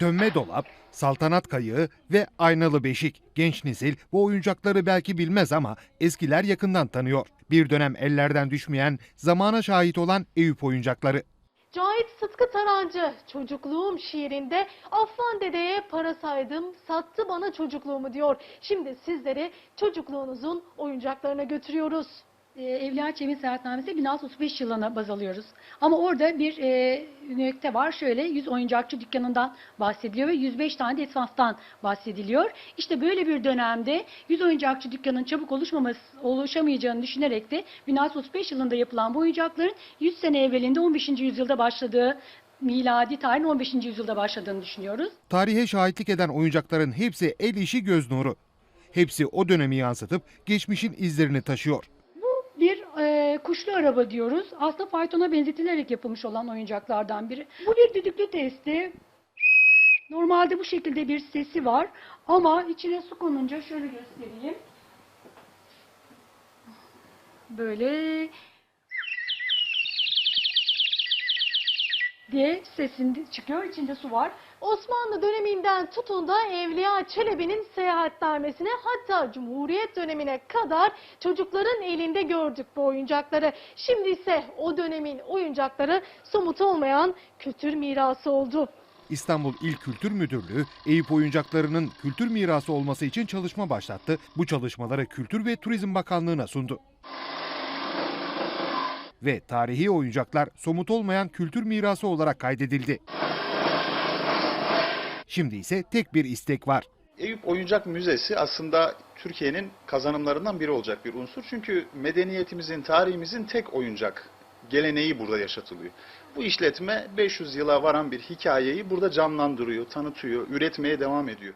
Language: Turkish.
Dönme dolap, saltanat kayığı ve aynalı beşik. Genç nesil bu oyuncakları belki bilmez ama eskiler yakından tanıyor. Bir dönem ellerden düşmeyen, zamana şahit olan Eyüp oyuncakları. Cahit Sıtkı Tarancı çocukluğum şiirinde Affan dedeye para saydım sattı bana çocukluğumu diyor. Şimdi sizleri çocukluğunuzun oyuncaklarına götürüyoruz. E, Evliya Çemin Seyahatnamesi 1635 yılına baz alıyoruz. Ama orada bir e, nükte var. Şöyle 100 oyuncakçı dükkanından bahsediliyor ve 105 tane de esnaftan bahsediliyor. İşte böyle bir dönemde 100 oyuncakçı dükkanın çabuk oluşmaması, oluşamayacağını düşünerek de 1635 yılında yapılan bu oyuncakların 100 sene evvelinde 15. yüzyılda başladığı miladi tarihin 15. yüzyılda başladığını düşünüyoruz. Tarihe şahitlik eden oyuncakların hepsi el işi göz nuru. Hepsi o dönemi yansıtıp geçmişin izlerini taşıyor. Kuşlu araba diyoruz. Aslında faytona benzetilerek yapılmış olan oyuncaklardan biri. Bu bir düdüklü testi. Normalde bu şekilde bir sesi var ama içine su konunca şöyle göstereyim. Böyle diye sesinde çıkıyor. İçinde su var. Osmanlı döneminden tutun da Evliya Çelebi'nin seyahatnamesine hatta Cumhuriyet dönemine kadar çocukların elinde gördük bu oyuncakları. Şimdi ise o dönemin oyuncakları somut olmayan kültür mirası oldu. İstanbul İl Kültür Müdürlüğü, Eyüp oyuncaklarının kültür mirası olması için çalışma başlattı. Bu çalışmaları Kültür ve Turizm Bakanlığı'na sundu. Ve tarihi oyuncaklar somut olmayan kültür mirası olarak kaydedildi. Şimdi ise tek bir istek var. Eyüp Oyuncak Müzesi aslında Türkiye'nin kazanımlarından biri olacak bir unsur. Çünkü medeniyetimizin, tarihimizin tek oyuncak geleneği burada yaşatılıyor. Bu işletme 500 yıla varan bir hikayeyi burada canlandırıyor, tanıtıyor, üretmeye devam ediyor.